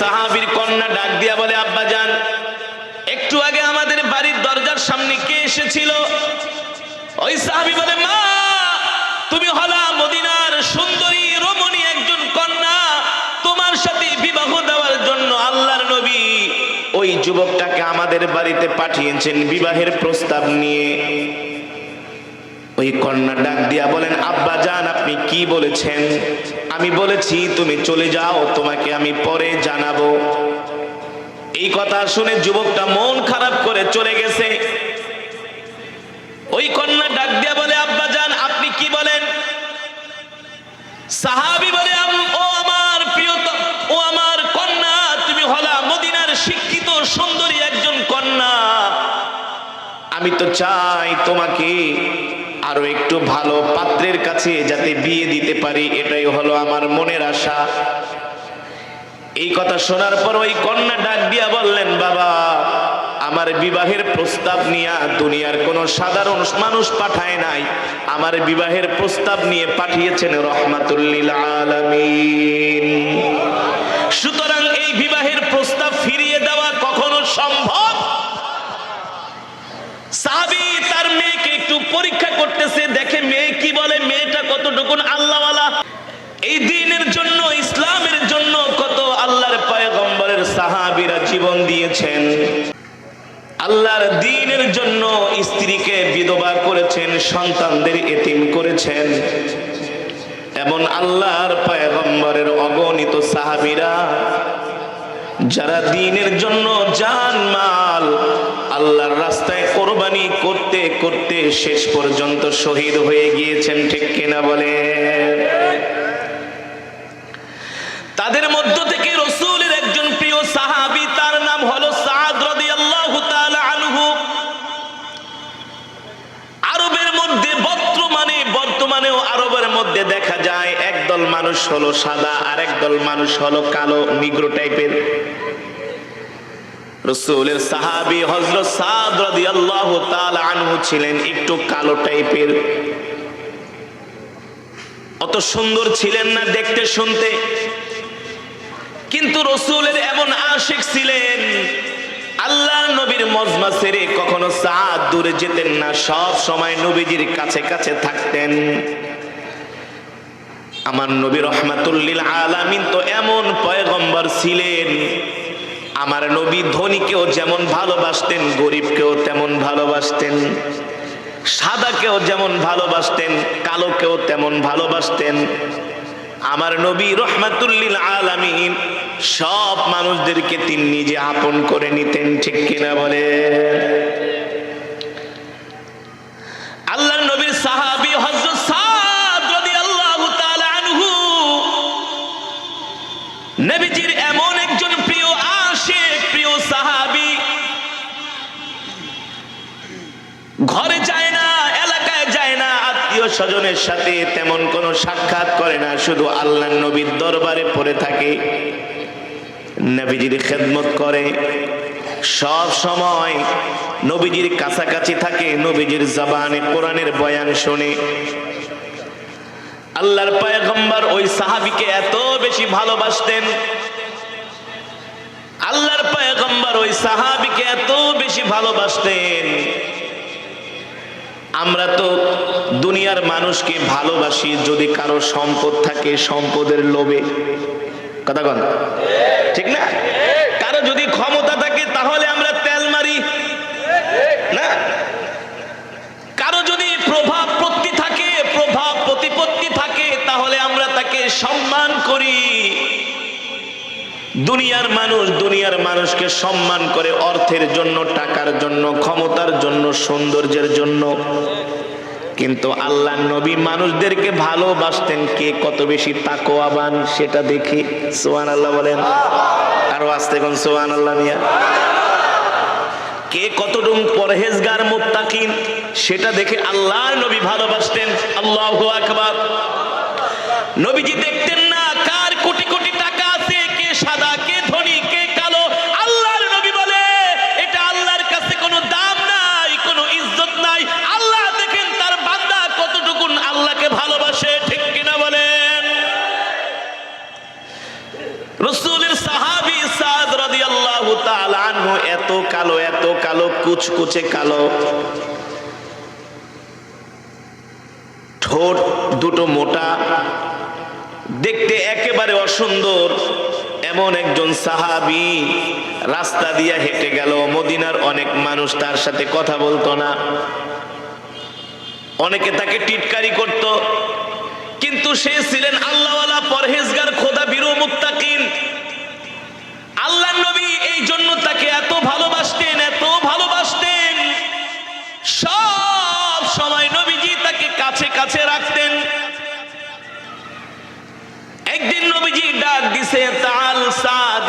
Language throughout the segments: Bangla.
সাহাবীর কন্যা ডাক দিয়া বলে, আব্বা যান, একটু আগে আমাদের বাড়ির দরজার সামনে কে এসেছিল? ওই সাহাবী বলে, মা, তুমি হলা মদিনার সুন্দরী রমণী একজন কন্যা। তোমার সাথে বিবাহ দেওয়ার জন্য আল্লাহর নবী ওই যুবকটাকে আমাদের বাড়িতে পাঠিয়েছেন বিবাহের প্রস্তাব নিয়ে। ওই কন্যা ডাক দিয়া বলেন, আব্বা যান, আপনি কি বলেছেন? আমি বলেছি, তুমি চলে যাও, তোমাকে আমি পরে জানাব। এই কথা শুনে যুবকটা মন খারাপ করে চলে গেছে। ওই কন্যা ডাক দিয়া বলে, আব্বা যান, আপনি কি বলেন? সাহাবি বলে ও আমার প্রিয়তম, ও আমার কন্যা, তুমি হলা মদিনার শিক্ষিত, সুন্দরী একজন কন্যা। আমি তো চাই তোমাকে আরও একটু ভালো পাত্রের কাছে যাতে বিয়ে দিতে পারি, এটাই হলো আমার মনের আশা। এই কথা শোনার পর ওই কন্যা ডাক দিয়া বললেন, বাবা, আমার বিবাহের প্রস্তাব নিয়ে দুনিয়ার কোনো সাধারণ মানুষ পাঠায় নাই। আমার বিবাহের প্রস্তাব নিয়ে পাঠিয়েছেন রহমাতুল্লিল আলামিন। সুতরাং এই বিবাহের প্রস্তাব ফিরিয়ে দেওয়া কখনো সম্ভব সাহাবি তার মেয়েকে একটু পরীক্ষা করতেছে, দেখে মেয়ে কি বলে, মেয়েটা কতটুকুন আল্লাহওয়ালা। এই দিনের জন্য, ইসলামের জন্য কত আল্লাহর পয়গম্বরের সাহাবীরা জীবন দিয়েছেন। আল্লাহর দিনের জন্য স্ত্রীকে বিধবা করেছেন, সন্তানদের এতিম করেছেন। এবং আল্লাহর পয়গম্বরের অগণিত সাহাবীরা, যারা দিনের জন্য জান মাল আল্লাহর রাস্তায় কোরবানি করতে করতে শেষ পর্যন্ত শহীদ হয়ে গিয়েছেন, ঠিক কিনা বলে? তাদের মধ্য থেকে রসুলের একজন প্রিয় সাহাবি, তার নাম হলো আরবের মধ্যে বর্তমানে, বর্তমানেও আরবের মধ্যে দেখা যায়, একদল মানুষ হলো সাদা আর একদল মানুষ হলো কালো, নিগ্রো টাইপের। রসুলের সাহাবি হজরত সাদ আনহু ছিলেন একটু কালো টাইপের। অত সুন্দর ছিলেন না দেখতে শুনতে। কিন্তু রসুলের এমন আশেক ছিলেন, আল্লাহ নবীর মজমা সেরে কখনো সাদ দূরে যেতেন না, সব সময় নবীজির কাছে কাছে থাকতেন। আমার নবী রহমাতুল্লিল আলামিন তো এমন পয়গম্বর ছিলেন আমার নবী ধনীকেও যেমন ভালোবাসতেন, গরিবকেও তেমন ভালোবাসতেন, সাদাকেও যেমন ভালোবাসতেন, কালোকেও তেমন ভালোবাসতেন। আমার নবী রহমাতুল্লিল আলামিন সব মানুষদেরকে তিনি নিজে আপন করে নিতেন, ঠিক কিনা বলে আল্লাহর নবীর সাহাবী স্বজনের সাথে তেমন কোনো সাক্ষাৎ করে না, শুধু আল্লাহ নবীর দরবারে পড়ে থাকে। নবীজির খেদমত করে। সব সময় নবীজির কাছাকাছি থাকে, নবীজির জবানে কোরআনের বয়ান শোনে। আল্লাহর পয়গম্বর ওই সাহাবিকে এত বেশি ভালোবাসতেন। আল্লাহর পয়গম্বর ওই সাহাবিকে এত বেশি ভালোবাসতেন। আমরা তো দুনিয়ার মানুষকে ভালোবাসি যদি কারও সম্পদ থাকে সম্পদের লোভে। কথা কন। ঠিক না? কারও যদি ক্ষমতা থাকে তাহলে আমরা তেল মারি। না? কারও যদি প্রভাব প্রতি থাকে, প্রভাব প্রতিপত্তি থাকে, তাহলে আমরা তাকে সম্মান করি। দুনিয়ার মানুষ দুনিয়ার মানুষকে সম্মান করে অর্থের জন্য, টাকার জন্য, ক্ষমতার জন্য, সৌন্দর্যের জন্য। কিন্তু আল্লাহ নবী মানুষদেরকে ভালোবাসতেন কে কত বেশি তাকোয়াবান সেটা দেখি। সোহান আল্লাহ বলেন। আরও আসতে কোন সোহান আল্লাহ মিয়া। কে কতটুকু পরহেজগার, মোত্তাকিন, সেটা দেখে আল্লাহর নবী ভালোবাসতেন। আল্লাহ আকবার। নবীজি দেখতেন কালো, এত কালো, কুচকুচে কালো। ঠোঁট দুটো মোটা, দেখতে একেবারে অসুন্দর। এমন একজন সাহাবি রাস্তা দিয়ে হেঁটে গেল, মদিনার অনেক মানুষ তার সাথে কথা বলতো না। অনেকে তাকে টিটকারি করত, কিন্তু সে ছিলেন আল্লাহওয়ালা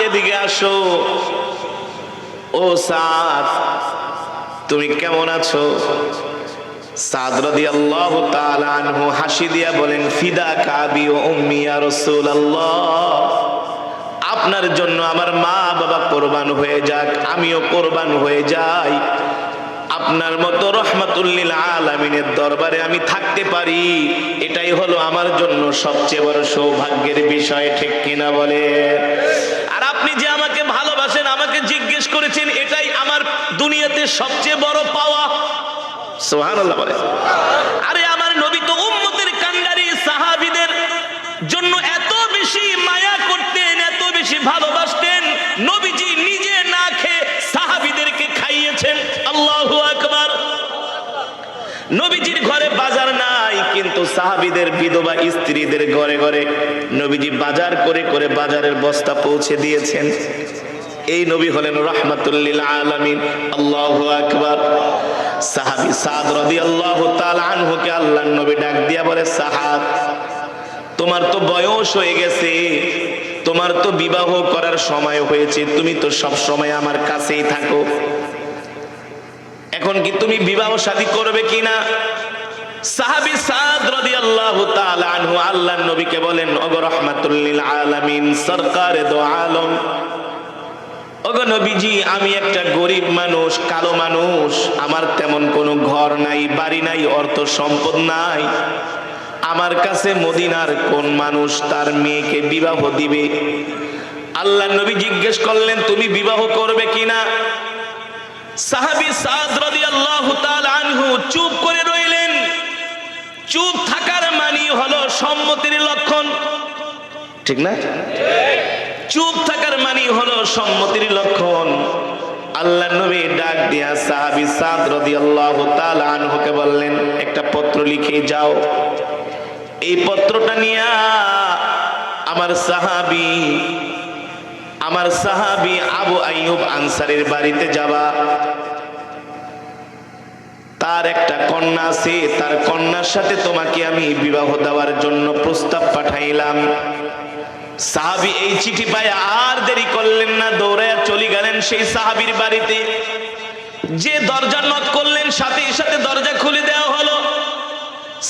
এদিকে আসো। ও সাদ, তুমি কেমন আছো? হাসি দিয়া বলেন, ফিদা কাবি আপনার জন্য আমার মা বাবা কোরবান হয়ে যাক, আমিও কোরবান হয়ে যাই। আপনার মতো রহমাতুল্লিল আলামিনের দরবারে আমি থাকতে পারি। এটাই হলো আমার জন্য সবচেয়ে বড় সৌভাগ্যের বিষয়, ঠিক কিনা বলে? আর আপনি যে আমাকে ভালোবাসেন, আমাকে জিজ্ঞেস করেছেন, এটাই আমার দুনিয়াতে সবচেয়ে বড় পাওয়া। সুবহানাল্লাহ বলে আরে আমার নবী তো উম্মতের কান্ডারি, সাহাবীদের জন্য এত বেশি মায়া করতেন, এত বেশি ভালোবাসতেন, নবীজি সাহাবীদের বিধবা স্ত্রীদের ঘরে ঘরে নবীজি বাজার করে করে বাজারের বস্তা পৌঁছে দিয়েছেন। এই নবী হলেন রহমাতুল্লিল আলামিন। আল্লাহু আকবার। সাহাবী সাদ রাদিয়াল্লাহু তাআলা আনহুকে আল্লাহর নবী ডাক দিয়া বলে, সাহাব, তোমার তো বয়স হয়ে গেছে। তোমার তো বিবাহ করার সময় হয়েছে। তুমি তো সব সময় আমার কাছেই থাকো। এখন কি তুমি বিবাহ শাদী করবে কিনা? সাদ রাদিয়াল্লাহু তাআলা আনহু আল্লাহর নবীকে বলেন রাহমাতুল আলামিন দো আলম। নবীজি, আমি একটা গরিব মানুষ, কালো মানুষ। আমার তেমন কোনো ঘর নাই, বাড়ি নাই, অর্থ সম্পদ নাই। আমার কাছে মদিনার কোন মানুষ তার মেয়েকে বিবাহ দিবে? আল্লাহ নবী জিজ্ঞেস করলেন, তুমি বিবাহ করবে কিনা? সাহাবি সাদ রাদিয়াল্লাহু তাআলা আনহু চুপ করে রইলেন। চুপ থাকার মানি হলো সম্মতির লক্ষণ। ঠিক না? চুপ থাকার মানি হলো সম্মতির লক্ষণ। আল্লাহ নবী ডাক দিয়া সাহাবী সাদ রাদিয়াল্লাহু তাআলা আনহুকে বললেন, একটা পত্র লিখে যাও। এই পত্রটা নিয়া আমার সাহাবী আমার সাহাবী আবু আইয়ুব আনসারের বাড়িতে যাবা। তার একটা কন্যা আছে, তার কন্যার সাথে তোমাকে আমি বিবাহ দেওয়ার জন্য প্রস্তাব পাঠাইলাম। সাহাবি এই চিঠি পায়, আর দেরি করলেন না দৌড়ায় চলে গেলেন সেই সাহাবির বাড়িতে। যে দরজার নক করলেন সাথে সাথে দরজা খুলে দেওয়া হলো।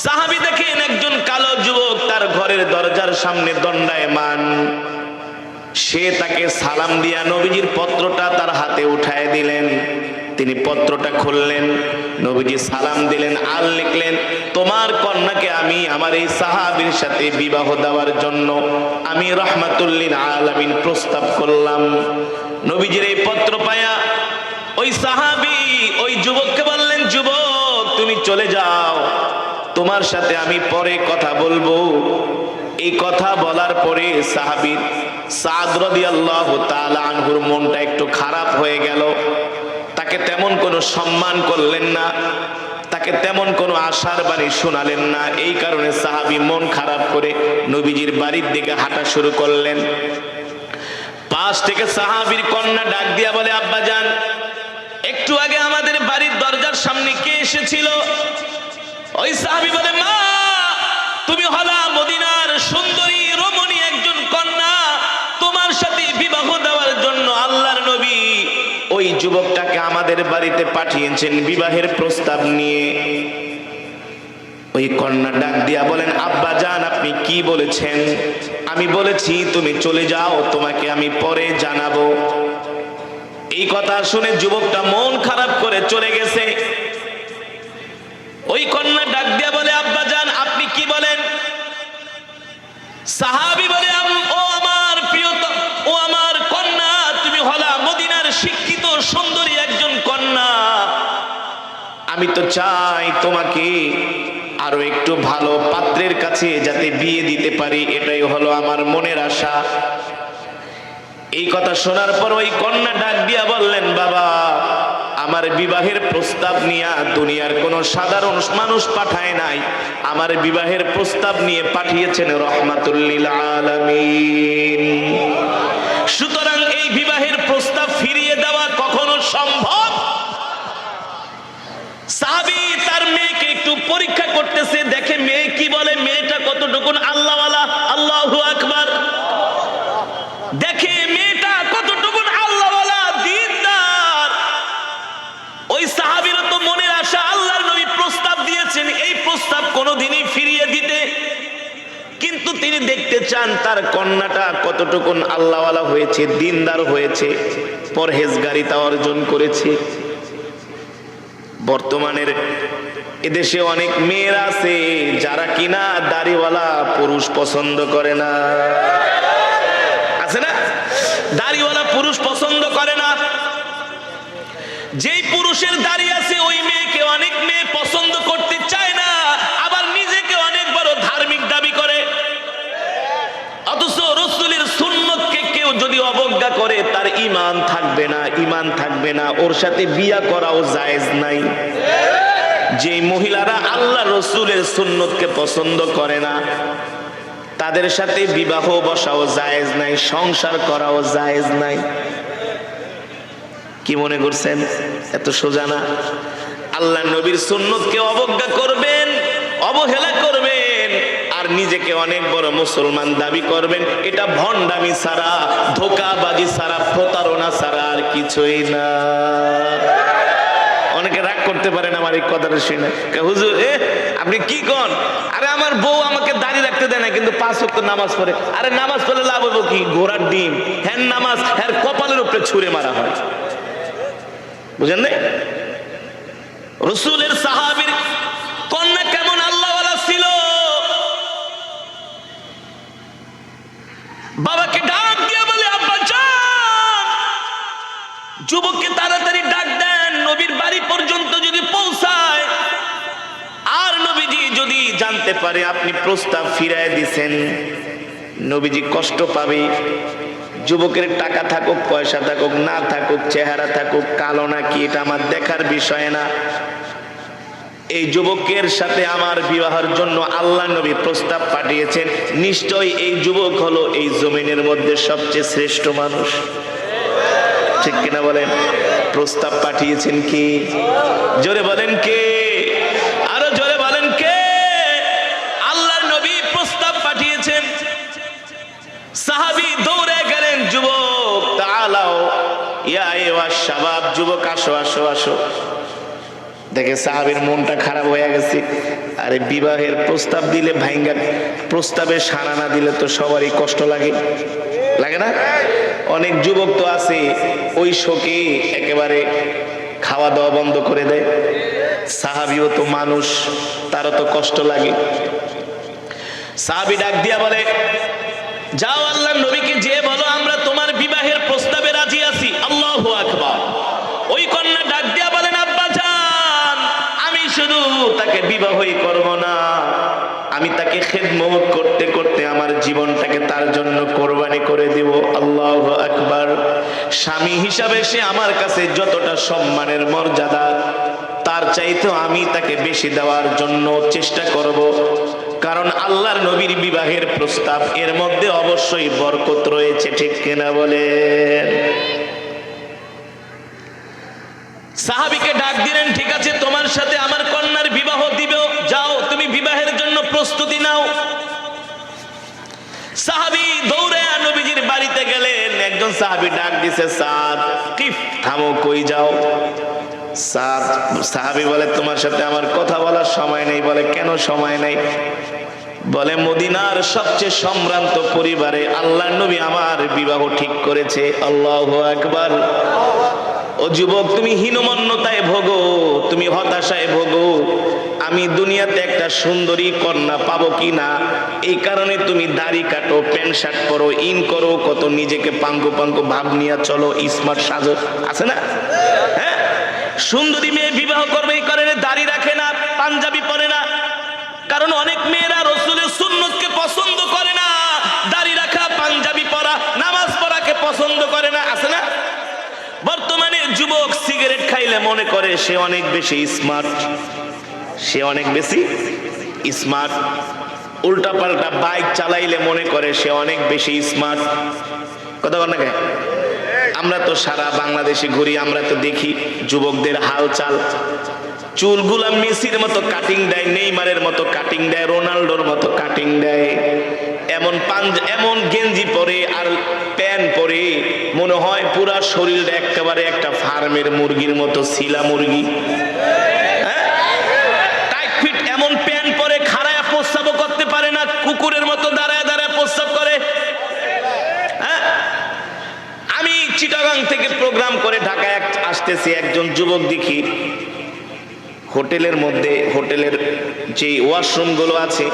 সাহাবি দেখেন একজন কালো যুবক তার ঘরের দরজার সামনে দণ্ডায়মান। সে তাকে সালাম দিয়া নবীজির পত্রটা তার হাতে উঠায় দিলেন। তিনি পত্রটা খুললেন, নবীজি সালাম দিলেন আর লিখলেন, তোমার কন্যাকে আমি আমার এই সাহাবীর সাথে বিবাহ দেওয়ার জন্য আমি রহমাতুল্লিন আলামিন প্রস্তাব করলাম। নবীজির এই পত্র পায়া ওই সাহাবী ওই যুবককে বললেন, যুবক, তুমি চলে যাও, তোমার সাথে আমি পরে কথা বলব। এই কথা বলার পরে সাহাবীর সাদ রদি আল্লাহ তাআলা আনহুর মনটা একটু খারাপ হয়ে গেল। তাকে তেমন কোনো সম্মান করলেন না, তাকে তেমন কোনো আশার বাণী শোনালেন না। এই কারণে সাহাবী মন খারাপ করে নবীজির বাড়ির দিকে হাঁটা শুরু করলেন। পাশ থেকে সাহাবীর কন্যা ডাক দিয়া বলে, আব্বা যান, একটু আগে আমাদের বাড়ির দরজার সামনে কে এসেছিল? ওই সাহাবী বলে, মা, তুমি হলা মদিনার সুন্দরী রমণী একজন কন্যা তোমার সাথে বিবাহ দেওয়ার জন্য আল্লাহর নবী ওই যুবকটাকে আমাদের বাড়িতে পাঠিয়েছেন বিবাহের প্রস্তাব নিয়ে। ওই কন্যা ডাক দিয়া বলেন, আব্বা জান আপনি কি বলেছেন? আমি বলেছি, তুমি চলে যাও, তোমাকে আমি পরে জানাব। এই কথা শুনে যুবকটা মন খারাপ করে চলে গেছে। ওই কন্যা ডাক দিয়া বলে, আব্বা জান আপনি কি বলেন? সাহাবি বলে ও আমার কন্যা। সুন্দরী আমি তো চাই তোমাকে আরও একটু ভালো পাত্রের কাছে যাতে বিয়ে দিতে পারি, এটাই হলো আমার মনের আশা। এই কথা শোনার পর ওই কন্যা ডাক দিয়া বললেন, বাবা, আমার বিবাহের প্রস্তাব নিয়ে দুনিয়ার কোন সাধারণ মানুষ পাঠায় নাই। আমার বিবাহের প্রস্তাব নিয়ে পাঠিয়েছেন রহমাতুল্লিল আলামিন। সুতরাং এই বিবাহের প্রস্তাব ফিরিয়ে দেওয়া কখনো সম্ভব সাহাবি তার মেয়েকে একটু পরীক্ষা করতেছে, দেখে মেয়ে কি বলে, মেয়েটা কতটুকুন আল্লাহওয়ালা, আল্লাহ আকবার। দেখে মেয়েটা কতটুকুন আল্লাহওয়ালা, দিনদার। ওই সাহাবির তো মনের আশা, আল্লাহর নবী প্রস্তাব দিয়েছেন, এই প্রস্তাব কোনোদিনই ফিরিয়ে দিতে। কিন্তু তিনি দেখতে চান তার কন্যাটা কতটুকুন আল্লাহওয়ালা হয়েছে, দিনদার হয়েছে, পরহেজগারিতা অর্জন করেছে। বর্তমানের এদেশে অনেক মেয়েরা আছে, যারা কিনা দাড়িওয়ালা পুরুষ পছন্দ করে না। আছে না? দাড়িওয়ালা পুরুষ পছন্দ করে না। যেই পুরুষের দাড়ি আছে, ওই মেয়েকে অনেক মেয়ে পছন্দ করতে চায় না, আবার নিজেকে অনেক বড় ধার্মিক দাবি করে। অথচ রসুলের সুন্নতকে কেউ যদি অবজ্ঞা করে, তার ইমান থাকবে না ইমান থাকবে না। ওর সাথে বিয়া করাও জায়েজ নাই। যে মহিলারা আল্লাহ রসুলের সুন্নতকে পছন্দ করে না, তাদের সাথে বিবাহ বসাও জায়েজ নাই, সংসার করাও জায়েজ নাই। কি মনে করছেন? এত সোজা না? আল্লাহ নবীর সুন্নতকে অবজ্ঞা করবেন, অবহেলা করবেন, আর নিজেকে অনেক বড় মুসলমান দাবি করবেন। এটা ভণ্ডামি ছাড়া, ধোকাবাজি ছাড়া, প্রতারণা ছাড়া আর কিছুই না। অনেকে করতে পারেন আমার এই কথাটা শুনে। হুজুর, এ, আপনি কি কন? আরে আমার বউ আমাকে দাঁড়িয়ে রাখতে দেয় না, কিন্তু পাঁচ ওয়াক্ত নামাজ পড়ে। আরে নামাজ পড়লে লাভ হব কি? ঘোড়ার ডিম। হ্যান নামাজ হ্যার কপালের উপরে ছুঁড়ে মারা হয়। বুঝেন নাই? রসুলের সাহাবীর কন্যা কেমন আল্লাহওয়ালা ছিল? বাবাকে ডাক দিয়ে বলে, আব্বা যুবককে তাড়াতাড়ি ডাক দেন নবীর বাড়ি পর্যন্ত যদি পৌঁছায় আর নবীজি যদি জানতে পারে আপনি প্রস্তাব ফিরায় দিছেন। নবীজি কষ্ট পাবে। যুবকের টাকা থাকুক, পয়সা থাকুক, না থাকুক, চেহারা থাকুক, কালো নাকি এটা আমার দেখার বিষয় না। এই যুবকের সাথে আমার বিবাহের জন্য আল্লাহ নবী প্রস্তাব পাঠিয়েছেন। নিশ্চয় এই যুবক হলো এই জমিনের মধ্যে সবচেয়ে শ্রেষ্ঠ মানুষ। ঠিক কিনা বলেন? প্রস্তাব পাঠিয়েছেন কি? জোরে বলেন কে? যুবক, আসো আসো আসো। দেখে মনটা খারাপ হয়ে গেছে। আরে বিবাহের প্রস্তাব দিলে ভাইঙ্গা, প্রস্তাবে না দিলে তো সবারই কষ্ট লাগে। লাগে না? অনেক যুবক তো আছে, ওই শোকে একেবারে খাওয়া দাওয়া বন্ধ করে দেয়। সাহাবিও তো মানুষ, তারও তো কষ্ট লাগে। সাহাবি ডাক দিয়া বলে, যাও আল্লাহ নবীকে যে বলো, আমরা তোমার বিবাহের প্রস্তাবে রাজি আছি আল্লাহ আকবার ওই কন্যা ডাক দিয়া বলেন আব্বা যান আমি শুধু তাকে বিবাহই করব না। আমি তাকে খেদমত করতে করতে আমার জীবনটাকে তার জন্য কোরবানি করে দিব। আল্লাহ আকবার। স্বামী হিসাবে সে আমার কাছে যতটা সম্মানের মর্যাদা, তার চাইতেও আমি তাকে বেশি দেওয়ার জন্য চেষ্টা করব। কারণ আল্লাহর নবীর বিবাহের প্রস্তাব এর মধ্যে অবশ্যই বরকত রয়েছে, ঠিক কিনা বলেন সাহাবিকে ডাক দিলেন, ঠিক আছে, তোমার সাথে আমার কন্যার বিবাহ দিব যাও, তুমি বিবাহের জন্য প্রস্তুতি নাও। সাহাবি দৌড়ে নবীজির বাড়িতে গেলেন। একজন সাহাবি ডাক দিছে, সাদ, কিফ, থামো, কই যাও? সাদ, সাহাবি বলে, তোমার সাথে আমার কথা বলার সময় নেই। বলে, কেন সময় নেই? বলে, মদিনার সবচেয়ে সম্ভ্রান্ত পরিবারে আল্লাহ নবী আমার বিবাহ ঠিক করেছে। আল্লাহ আকবার। ও যুবক, তুমি হীনমন্যতায় ভোগো, তুমি হতাশায় ভোগো। আমি দুনিয়াতে একটা সুন্দরী কন্যা পাবো কি না এই কারণে তুমি দাড়ি কাটো, প্যান্ট শার্ট পরো, ইন করো, কত নিজেকে পাঙ্কু পাঙ্কু ভাব নিয়ে চলো, স্মার্ট সাজো। আছে না? হ্যাঁ? সুন্দরী মেয়ে বিবাহ করবে, এই কারণে দাড়ি রাখে না, পাঞ্জাবি পরে না। কারণ অনেক মেয়েরা রসুলের সুন্নতকে পছন্দ করে না। দাড়ি রাখা, পাঞ্জাবি পরা, নামাজ পড়াকে পছন্দ করে না। আছে না? যুবক সিগারেট খাইলে মনে করে সে অনেক বেশি স্মার্ট সে অনেক বেশি স্মার্ট উল্টা পাল্টা বাইক চালাইলে মনে করে সে অনেক বেশি স্মার্ট কথা বল না? আমরা তো সারা বাংলাদেশে ঘুরি, আমরা তো দেখি যুবকদের হালচাল। চুলগুলা মেসির মতো কাটিং দেয়, নেইমারের মতো কাটিং দেয়, রোনাল্ডোর মতো কাটিং দেয়। এমন পাঞ্জ, এমন গেঞ্জি পরে আর প্যান্ট পরে মনে হয় পুরা শরীরটা একেবারে একটা ফার্মের মুরগির মতো শিলা মুরগি। টাইট ফিট এমন প্যান্ট পরে খাড়ায় করতে পারে না, কুকুরের মতো দাঁড়ায় দাঁড়ায় করে। হ্যাঁ? আমি চিটাগাং থেকে প্রোগ্রাম করে ঢাকায় আসতেছি, একজন যুবক দেখি। হোটেলের মধ্যে, হোটেলের যে ওয়াশরুমগুলো আছে,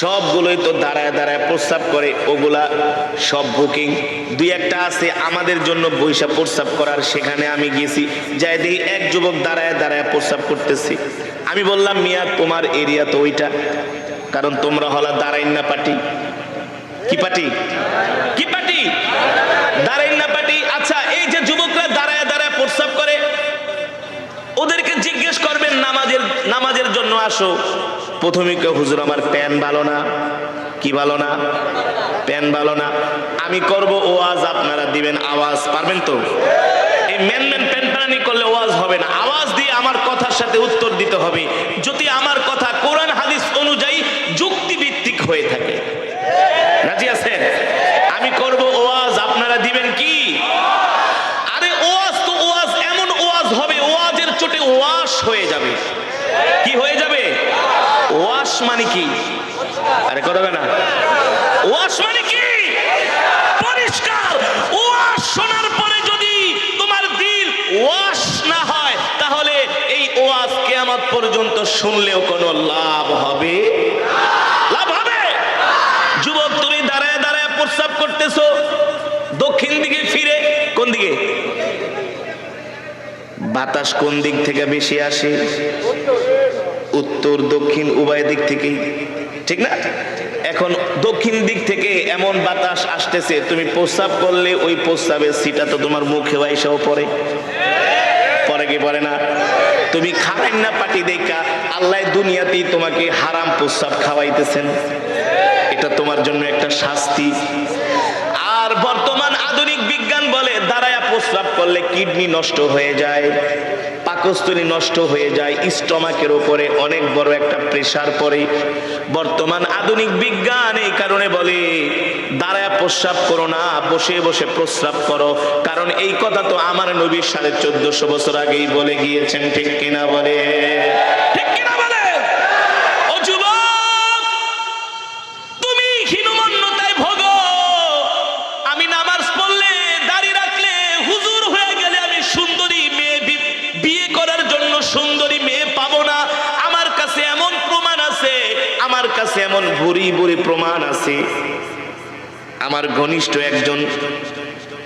সবগুলোই তো দাঁড়ায় দাঁড়ায় প্রস্রাব করে, ওগুলা সব বুকিং। দুই একটা আছে আমাদের জন্য বৈশা প্রস্রাব করার, সেখানে আমি গেছি, যাই দেখি এক যুবক দাঁড়ায় দাঁড়ায় প্রস্রাব করতেছি। আমি বললাম, মিয়া, তোমার এরিয়া তো ওইটা, কারণ তোমরা হলা দাঁড়াইন না, পার্টি। কি পার্টি? কি পার্টি? দাঁড়াইন নামাজের জন্য আসো। প্রথমে কেউ হুজুর, আমার প্যান ভালো না। কি ভালো না? প্যান ভালো না। আমি করব ওয়াজ, আপনারা দিবেন আওয়াজ। পারবেন তো? এই মেন মেন প্যান প্যানানি করলে ওয়াজ হবে না। আওয়াজ দিয়ে আমার কথার সাথে উত্তর দিতে হবে। যদি আমার কথা কোরআন, হাদিস অনুযায়ী যুক্তিভিত্তিক হয়ে থাকে। রাজি আছেন? আমি করব ওয়াজ, আপনারা দিবেন কি? আরে ওয়াজ তো ওয়াজ, এমন ওয়াজ হবে, ওয়াজের চোটে ওয়াশ হয়ে যাবে। কি হয়ে যাবে? ওয়াশ মানে কি? আরে কথা হবে না। ওয়াশ মানে কি? পরিষ্কার। ওয়াশ শোনার পরে যদি তোমার দিল ওয়াশ না হয়, তাহলে এই কেয়ামত পর্যন্ত শুনলেও কোনো লাভ হবে? লাভ হবে? যুবক, তুমি দাঁড়ায় দাঁড়ায় প্রস্রাব করতেছো। দক্ষিণ দিকে ফিরে, কোন দিকে? বাতাস কোন দিক থেকে বেশি আসে? উত্তর, দক্ষিণ, উভয় দিক থেকেই। ঠিক না? এখন দক্ষিণ দিক থেকে এমন বাতাস আসতেছে, তুমি প্রস্রাব করলে ওই প্রস্রাবের সিটা তো তোমার মুখে বাইসাও পড়ে। পরে কি পরে না? তুমি খাবেন না পাটি দেখা, আল্লাহ দুনিয়াতেই তোমাকে হারাম প্রস্রাব খাওয়াইতেছেন। এটা তোমার জন্য একটা শাস্তি। আর বর্তমান আধুনিক বিজ্ঞান বলে, দাঁড়ায়া প্রস্রাব করলে কিডনি নষ্ট হয়ে যায়। পাকস্থলী নষ্ট হয়ে যায়, স্টমাকের ওপরে অনেক বড় একটা প্রেসার পড়ে। বর্তমান আধুনিক বিজ্ঞান এই কারণে বলে, দাঁড়ায় প্রস্রাব করো না, বসে বসে প্রস্রাব করো। কারণ এই কথা তো আমার নবীর সাড়ে চোদ্দশো বছর আগেই বলে গিয়েছেন, ঠিক কিনা বলে? ঠিক কাছে এমন ভুরি ভুরি প্রমাণ আছে। আমার ঘনিষ্ঠ একজন,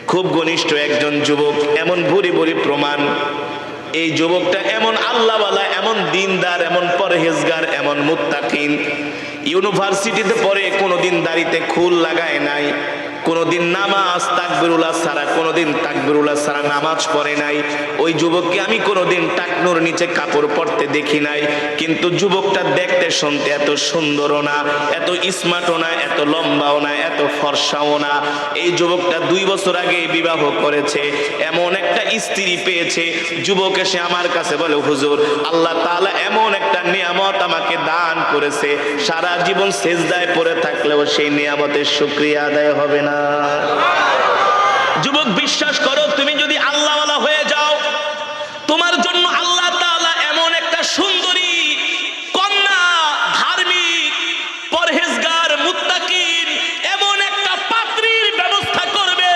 খুব ঘনিষ্ঠ একজন যুবক, এমন ভুরি ভুরি প্রমাণ। এই যুবকটা এমন আল্লাহওয়ালা, এমন দিনদার, এমন পরহেজগার, এমন মুত্তাকিন। ইউনিভার্সিটিতে পরে কোনোদিন দাড়িতে খুল লাগায় নাই। কোনোদিন নামাজ তাকবিরুল্লাহ সারা কোনোদিন তাকবিরুল্লাহ সারা নামাজ পড়ে নাই। ওই যুবককে আমি কোনোদিন টাকনুর নিচে কাপড় পরতে দেখি নাই। কিন্তু যুবকটা দেখতে শুনতে এত সুন্দরও না, এত স্মার্টও না, এত লম্বাও না, এত ফর্সাও না। এই যুবকটা দুই বছর আগে বিবাহ করেছে, এমন একটা স্ত্রী পেয়েছে। যুবক এসে আমার কাছে বলে, হুজুর, আল্লাহ তাআলা এমন একটা নিয়ামত আমাকে দান করেছে। সারা জীবন সেজদায় পড়ে থাকলেও সেই নিয়ামতের শুক্রিয়া আদায় হবে না। যুবক, বিশ্বাস করো, তুমি যদি আল্লাহওয়ালা হয়ে যাও, তোমার জন্য আল্লাহ তাআলা এমন একটা সুন্দরী কন্যা, ধার্মিক, পরহেজগার মুত্তাকিন এমন একটা পাত্রীর ব্যবস্থা করবে।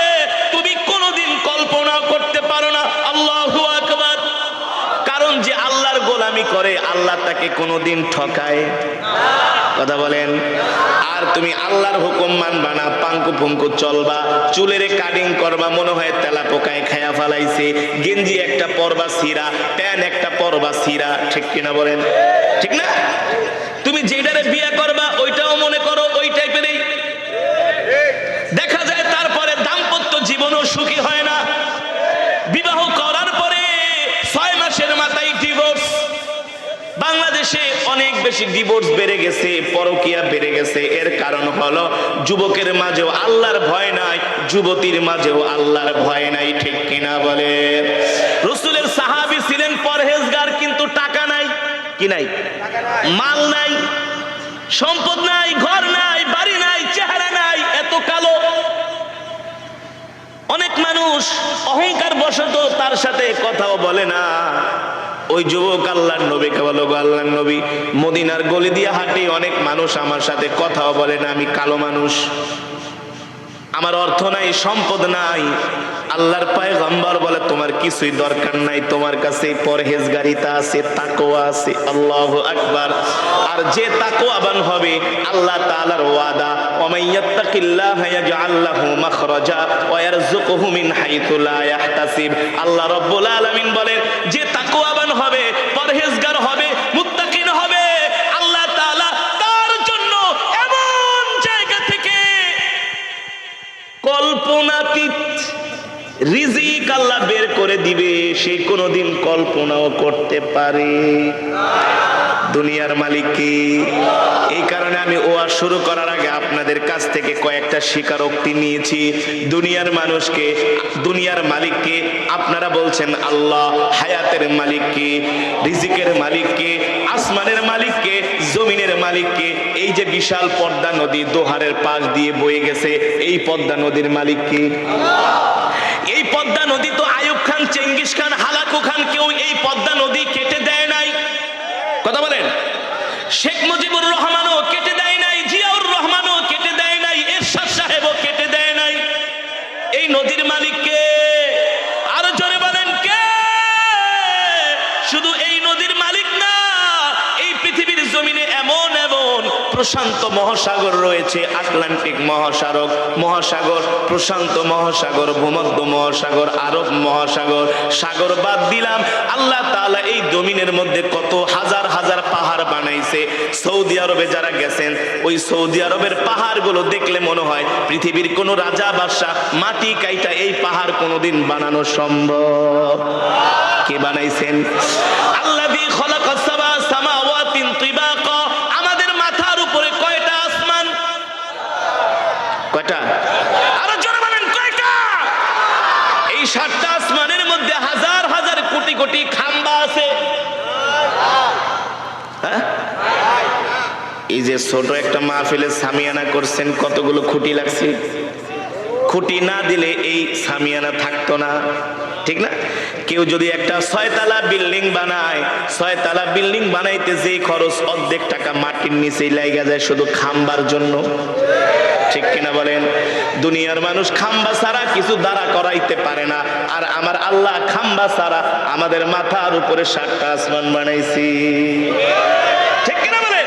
তুমি কোনোদিন কল্পনা করতে পারো না। আল্লাহু আকবার। কারণ যে আল্লাহর গোলামি করে, আল্লাহ তাকে কোনোদিন ঠকায়। কথা বলেন। আর তুমি আল্লাহর হুকুম মানবা না, পাঙ্কু ফুঙ্কু চলবা, চুলের কাটিং করবা, মনে হয় তেলা পোকায় খায়া ফালাইছে, গেঞ্জি একটা পরবা সিরা প্যান একটা পরবা সিরা ঠিক কিনা বলেন? ঠিক না? তুমি যেটারে বিয়ে করবা, ওইটাও মনে করো ওই টাইপেরই দেখা যায় তারপরে দাম্পত্য জীবনও সুখী হয় না বিবাহ করার পরে ছয় মাসের মাথায় ডিভোর্স বাংলাদেশে অনেক বেশি ডিভোর্স বেড়ে গেছে, পরকিয়া বেড়ে গেছে। এর কারণ হলো, যুবকের মাঝেও আল্লাহর ভয় নাই, যুবতীর মাঝেও আল্লাহর ভয় নাই, ঠিক কিনা বলে? রসুলের সাহাবি ছিলেন পরহেজগার, কিন্তু টাকা নাই, কি নাই? মাল নাই, সম্পদ নাই, ঘর নাই, বাড়ি নাই, চেহারা নাই, এত কালো। অনেক মানুষ অহংকার বশত তার সাথে কথাও বলে না। ওই যুবক আল্লাহর নবীকে বলো গো আল্লাহর নবী? মদিনার গলি দিয়ে হাঁটি অনেক মানুষ আমার সাথে কথাও বলে না, আমি কালো মানুষ। আমার অর্থ নাই, সম্পদ নাই। আল্লাহর পায়ে গম্বর বলে, তোমার কিছুই দরকার নাই, তোমার কাছে পরহেজগারিতা আছে, তাকওয়া আছে, আল্লাহু আকবার। আর যে তাকওয়াবান হবে, আল্লাহ তাআলার ওয়াদা আল্লাহ রাব্বুল আলামিন বলেন যে তাকওয়াবান হবে, পরহেজগার হবে কল্পনাতীত রিজিক আল্লাহ বের করে দিবে সে কোনোদিন কল্পনাও করতে পারে। দুনিয়ার মালিক কি? এই কারণে আমি ওয়াজ শুরু করার আগে আপনাদের কাছ থেকে কয়েকটা স্বীকারোক্তি নিয়েছি। দুনিয়ার মানুষকে, দুনিয়ার মালিককে, আপনারা বলছেন আল্লাহ, হায়াতের মালিককে, রিজিকের মালিককে, আসমানের মালিককে, জমিনের মালিককে, এই যে বিশাল পদ্মা নদী দোহারের পাশ দিয়ে বয়ে গেছে, এই পদ্মা নদীর মালিককে এই পদ্মা নদী তো Ayub Khan, Genghis Khan, Hulagu Khan, কেউ এই পদ্মা নদী কেটে দেয় নাই কথা বলেন শেখ মুজিবুর রহমানও কেটে দেয় নাই জিয়াউর রহমানও কেটে দেয় নাই এরশাদ সাহেবও কেটে দেয় নাই এই নদীর মালিককে আরও জোরে বলেন কে শুধু এই নদীর মালিক না এই পৃথিবীর জমিনে এমন এমন প্রশান্ত মহাসাগর রয়েছে, আটলান্টিক মহাসাগর মহাসাগর, প্রশান্ত মহাসাগর, ভূমধ্য মহাসাগর, আরব মহাসাগর, সাগর বাদ দিলাম। আল্লাহ তাআলা এই জমিনের মধ্যে কত হাজার হাজার পাহাড় বানাইছে। সৌদি আরবে যারা গেছেন, ওই সৌদি আরবের পাহাড়গুলো দেখলে মনে হয় পৃথিবীর কোন রাজা বাদশাহ মাটি কাইটা এই পাহাড় কোনোদিন বানানো সম্ভব। কে বানাইছেন? আল্লাযী খলাকাস সাবা সামাওয়াতিন তিবাকা আমাদের মাথার উপরে কয়টা আসমান কয়টা আরও জোরে বলেন কয়টা এই সাতটা আসমানের মধ্যে হাজার হাজার কোটি খাম্বা আছে। হ্যাঁ? এই যে ছোট একটা মাহফিলে সামিয়ানা করছেন, কতগুলো খুঁটি লাগছে? খুঁটি না দিলে এই সামিয়ানা থাকতো না। ঠিক না? কেউ যদি একটা ছয়তলা বিল্ডিং বানায়, ছয়তলা বিল্ডিং বানাইতে যে খরচ, অর্ধেক টাকা মাটির নিচেই লাইগা যায় শুধু খাম্বার জন্য। ঠিক কিনা বলেন? দুনিয়ার মানুষ খাম্বা ছাড়া কিছু দাঁড়া করাইতে পারে না। আর আমার আল্লাহ খাম্বা ছাড়া আমাদের মাথার উপরে সাতটা আসমান বানাইছি। ঠিক কিনা বলেন?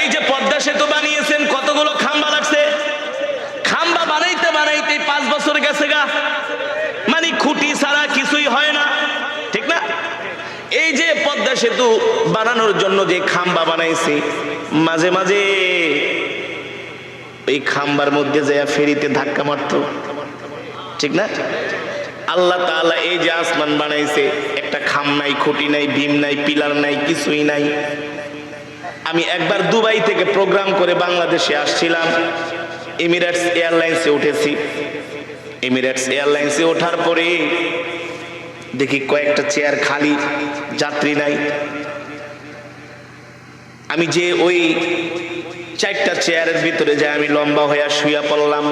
এই যে পদ্মা সেতু বানিয়েছেন, কতগুলো খাম্বা লাগছে? খাম্বা বানাইতে বানাইতে পাঁচ বছর গেছে গা। মানে খুঁটি ছাড়া কিছুই হয় না। ঠিক না? এই যে পদ্মা সেতু বানানোর জন্য যে খাম্বা বানাইছি, মাঝে মাঝে এই খাম্বার মধ্যে যায় ফেরিতে ধাক্কা মারতো। ঠিক না? আল্লাহ তাআলা এই যে আসমান বানাইছে, একটা খাম নাই, খুঁটি নাই, ভীম নাই, পিলার নাই, কিছুই নাই। আমি একবার দুবাই থেকে প্রোগ্রাম করে বাংলাদেশে আসছিলাম, এমিরেটস এয়ারলাইন্সে উঠেছি। এমিরেটস এয়ারলাইন্সে ওঠার পরে দেখি কয়েকটা চেয়ার খালি, যাত্রী নাই। আমি যে ওই চারটা চেয়ারের ভিতরে যাই আমি লম্বা হয়ে শুয়া পড়লাম।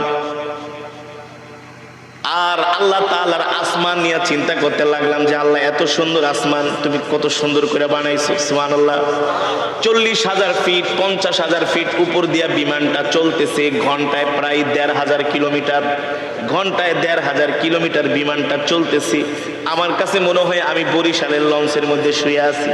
আর আল্লাহ তাআলার আসমান নিয়ে চিন্তা করতে লাগলাম যে আল্লাহ এত সুন্দর আসমান, তুমি কত সুন্দর করে বানাইছো সুমান আল্লাহ চল্লিশ হাজার ফিট, পঞ্চাশ হাজার ফিট উপর দিয়া বিমানটা চলতেছে, ঘন্টায় প্রায় দেড় হাজার কিলোমিটার। ঘন্টায় দেড় হাজার কিলোমিটার বিমানটা চলতেছে। আমার কাছে মনে হয় আমি বরিশালের লঞ্চের মধ্যে শুয়ে আছি।